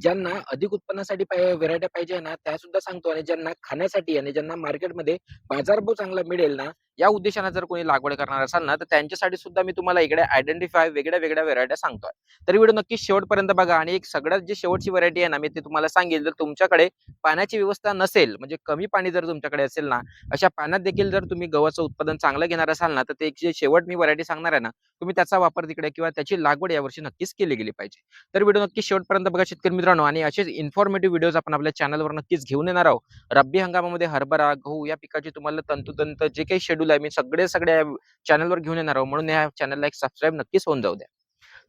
ज्यांना अधिक उत्पन्नासाठी व्हेरायट्या पाहिजे ना, त्या सुद्धा सांगतो. आणि ज्यांना खाण्यासाठी आणि ज्यांना मार्केटमध्ये बाजारभाव चांगला मिळेल ना, या उद्देशाने जर कोणी लागवड करणार असाल ना, तर त्यांच्यासाठी सुद्धा मी तुम्हाला इकडे आयडेंटिफाय वेगळ्या-वेगळ्या व्हरायट्या सांगतोय. तर व्हिडिओ नक्की शेवटपर्यंत बघा आणि एक सगळ्यात जी शेवटची व्हरायटी आहे ना, मी ते तुम्हाला सांगेल. जर तुमच्याकडे पाण्याची व्यवस्था नसेल, म्हणजे कमी पाणी जर तुमच्याकडे असेल ना, अशा पाण्यात देखील जर तुम्ही गव्हाचं उत्पादन चांगलं घेणार असाल ना, तर ते जे शेवट मी व्हरायटी सांगणार आहे ना, तुम्ही त्याचा वापर तिकडे किंवा त्याची लागवड यावर्षी नक्कीच केली गेली पाहिजे. तर व्हिडिओ नक्की शेवटपर्यंत बघा शेतकरी मित्रांनो आणि असेच इन्फॉर्मेटिव्ह व्हिडिओज आपण आपल्या चॅनलवर नक्कीच घेऊन येणार आहोत. रब्बी हंगामामध्ये हरभरा, गहू या पिकाची तुम्हाला तंतोतंत जे काही शेड्यूल रिव्ह्यूला मी सगळे सगळ्या चॅनलवर घेऊन येणार आहोत. म्हणून या चॅनलला एक सबस्क्राईब नक्कीच होऊन जाऊ द्या.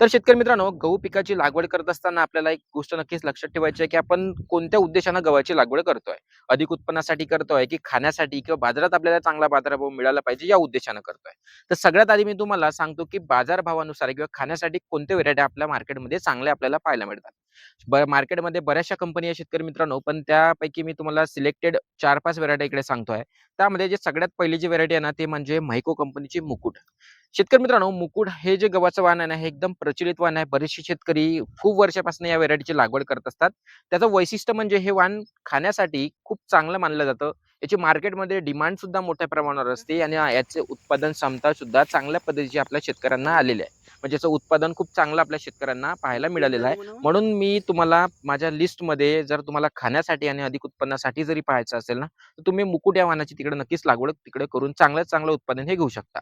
तर शेतकरी मित्रांनो, गहू पिकाची लागवड करत असताना आपल्याला एक गोष्ट नक्कीच लक्षात ठेवायची आहे, की आपण कोणत्या उद्देशानं गव्हाची लागवड करतोय. अधिक उत्पन्नासाठी करतोय, की खाण्यासाठी किंवा बाजारात आपल्याला चांगला बाजारभाव मिळाला पाहिजे या उद्देशानं करतोय. तर सगळ्यात आधी मी तुम्हाला सांगतो, की बाजारभावानुसार किंवा खाण्यासाठी कोणत्या व्हेरायटी आपल्या मार्केटमध्ये चांगल्या आपल्याला पाहायला मिळतात. मार्केटमध्ये बऱ्याचशा कंपनी आहे शेतकरी मित्रांनो, पण त्यापैकी मी तुम्हाला सिलेक्टेड 4-5 व्हेरायटी इकडे सांगतोय. त्यामध्ये जे सगळ्यात पहिली जी व्हेरायटी आहे ना, ते म्हणजे म्हैको कंपनीची मुकुट. शेतकरी मित्रांनो, मुकुट हे जे गव्हाचं वाहन आहे ना, हे एकदम प्रचलित वाण आहे. बरेचसे शेतकरी खूप वर्षापासून या व्हेरायटीची लागवड करत असतात. त्याचं वैशिष्ट्य म्हणजे हे वाहन खाण्यासाठी खूप चांगलं मानलं जातं. याची मार्केटमध्ये डिमांड सुद्धा मोठ्या प्रमाणावर असते आणि याचे उत्पादन क्षमता सुद्धा चांगल्या पद्धतीची आपल्या शेतकऱ्यांना आलेली आहे. म्हणजे याचं उत्पादन खूप चांगलं आपल्या शेतकऱ्यांना पाहायला मिळालेलं आहे. म्हणून मी तुम्हाला माझ्या लिस्टमध्ये जर तुम्हाला खाण्यासाठी आणि अधिक उत्पन्नासाठी जरी पाहायचं असेल ना, तर तुम्ही मुकुट या वाणाची तिकडे नक्कीच लागवड तिकडे करून चांगल्यात चांगलं उत्पादन हे घेऊ शकता.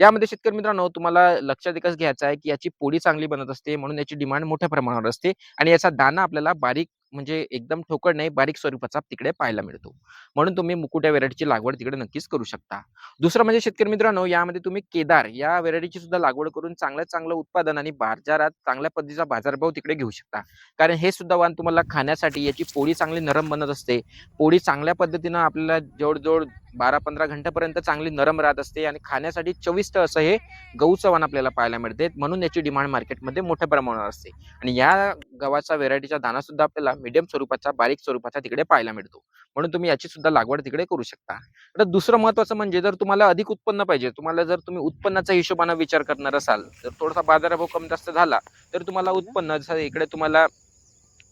यामध्ये शेतकरी मित्रांनो, तुम्हाला लक्षात एकच घ्यायचं आहे, की याची पोळी चांगली बनत असते, म्हणून याची डिमांड मोठ्या प्रमाणावर असते आणि याचा दाना आपल्याला बारीक म्हणजे एकदम ठोकळ नाही, बारीक स्वरूपाचा तिकडे पाहायला मिळतो. म्हणून तुम्ही मुकुट्या व्हेरायटीची लागवड तिकडे नक्कीच करू शकता. दुसरं म्हणजे शेतकरी मित्रांनो, यामध्ये तुम्ही केदार या व्हेरायटीची सुद्धा लागवड करून चांगल्यात चांगलं उत्पादन आणि बाजारात चांगल्या पद्धतीचा बाजारभाव तिकडे घेऊ शकता. कारण हे सुद्धा वाण तुम्हाला खाण्यासाठी याची पोळी चांगली नरम बनत असते. पोळी चांगल्या पद्धतीनं आपल्याला जवळजवळ बारा पंधरा घंट्यापर्यंत चांगली नरम राहत असते आणि खाण्यासाठी चविष्ट असं हे गहूचं वाण आपल्याला पाहायला मिळते. म्हणून याची डिमांड मार्केटमध्ये मोठ्या प्रमाणावर असते आणि या गव्हाचा व्हेरायटीचा दाना सुद्धा आपल्याला मीडियम स्वरूपाचा, बारीक स्वरूपाचा तिकडे पाहायला मिळतो. म्हणून तुम्ही याची सुद्धा लागवड तिकडे करू शकता. आता दुसरं महत्त्वाचं म्हणजे जर तुम्हाला अधिक उत्पन्न पाहिजे, तुम्हाला जर तुम्ही उत्पन्नाच्या हिशोबाने विचार करणार असाल, तर थोडासा बाजारभाव कमी जास्त झाला, तर तुम्हाला उत्पन्न जसं इकडे तुम्हाला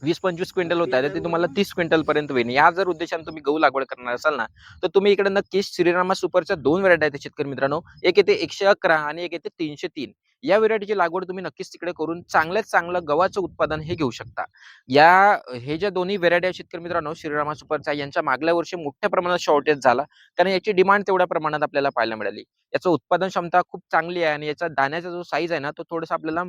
20-25 क्विंटल होत आहे, तर ते तुम्हाला तीस क्विंटल पर्यंत होईल. या जर उद्देशाने तुम्ही गहू लागवड करणार असाल ना, तर तुम्ही इकडे नक्कीच श्रीरामा सुपरच्या दोन व्हरायटी आहेत शेतकरी मित्रांनो. एक येते 111 आणि एक येते 303. या व्हेरायटीची लागवड तुम्ही नक्कीच तिकडे करून चांगल्यात चांगलं गव्हाचं उत्पादन हे घेऊ शकता. या हे ज्या दोन्ही व्हेरायटी आहेत शेतकरी मित्रांनो, श्रीरामा सुपरचा यांच्या मागल्या वर्षी मोठ्या प्रमाणात शॉर्टेज झाला. कारण याची डिमांड तेवढ्या प्रमाणात आपल्याला पाहायला मिळाली. याचं उत्पादन क्षमता खूप चांगली आहे आणि याचा दाण्याचा जो साईज आहे ना, तो थोडासा आपल्याला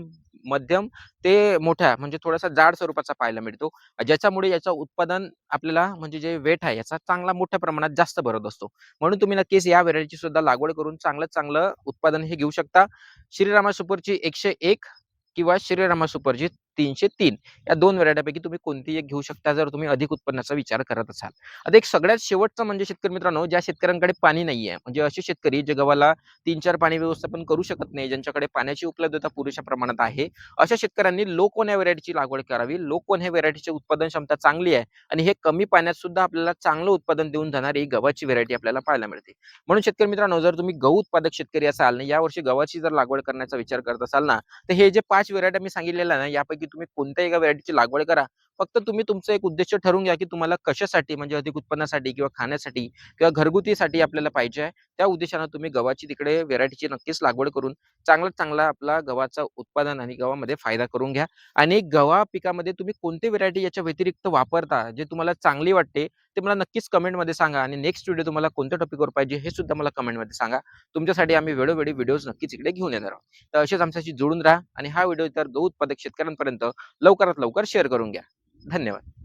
मध्यम ते मोठ्या म्हणजे थोडासा जाड स्वरूपाचा पाहायला मिळतो. ज्याच्यामुळे याचं उत्पादन आपल्याला म्हणजे जे वेट आहे याचा चांगला मोठ्या प्रमाणात जास्त भरत असतो. म्हणून तुम्ही नक्कीच या व्हेरायटीची सुद्धा लागवड करून चांगलं चांगलं उत्पादन हे घेऊ शकता. श्रीरामा सुपरची 101 किंवा श्रीरामा सुपरची 303 या 2 व्हेरायटीपैकी तुम्ही कोणतीही एक घेऊ शकता, जर तुम्ही अधिक उत्पन्नाचा विचार करत असाल. आता एक सगळ्यात शेवटचं म्हणजे शेतकरी मित्रांनो, ज्या शेतकऱ्यांकडे पाणी नाही आहे म्हणजे असे शेतकरी जे गव्हाला 3-4 पाणी व्यवस्थापन करू शकत नाही, ज्यांच्याकडे पाण्याची उपलब्धता पुरेशा प्रमाणात आहे, अशा शेतकऱ्यांनी लोकवन या व्हरायटीची लागवड करावी. लोकवन ह्या व्हरायटीची उत्पादन क्षमता चांगली आहे आणि हे कमी पाण्यात सुद्धा आपल्याला चांगलं उत्पादन देऊन जाणारी गव्हाची व्हरायटी आपल्याला पाहायला मिळते. म्हणून शेतकरी मित्रांनो, जर तुम्ही गहू उत्पादक शेतकरी असाल आणि यावर्षी गव्हाची जर लागवड करण्याचा विचार करत असाल ना, तर हे जे पाच व्हेरायटी मी सांगितलेल्या ना, यापैकी तुम्ही कोणत्याही एका व्हरायटीची लागवड करा. फक्त तुम्ही तुमचं एक उद्देश ठरवून घ्या, की तुम्हाला कशासाठी म्हणजे अधिक उत्पन्नासाठी किंवा खाण्यासाठी किंवा घरगुतीसाठी आपल्याला पाहिजे आहे. त्या उद्देशानं तुम्ही गव्हाची तिकडे व्हेरायटीची नक्कीच लागवड करून चांगला चांगला आपला गव्हाचा उत्पादन आणि गव्हामध्ये फायदा करून घ्या आणि गव्हा पिकामध्ये तुम्ही कोणती व्हेरायटी याच्या व्यतिरिक्त वापरता, जे तुम्हाला चांगली वाटते, ते मला नक्कीच कमेंटमध्ये सांगा आणि नेक्स्ट व्हिडिओ तुम्हाला कोणत्या टॉपिकवर पाहिजे हे सुद्धा मला कमेंटमध्ये सांगा. तुमच्यासाठी आम्ही वेळोवेळी व्हिडिओज नक्कीच इकडे घेऊन येणार आहोत. तर असेच आमच्याशी जोडून राहा आणि हा व्हिडिओ इतर गहू उत्पादक शेतकऱ्यांपर्यंत लवकरात लवकर शेअर करून घ्या. धन्यवाद.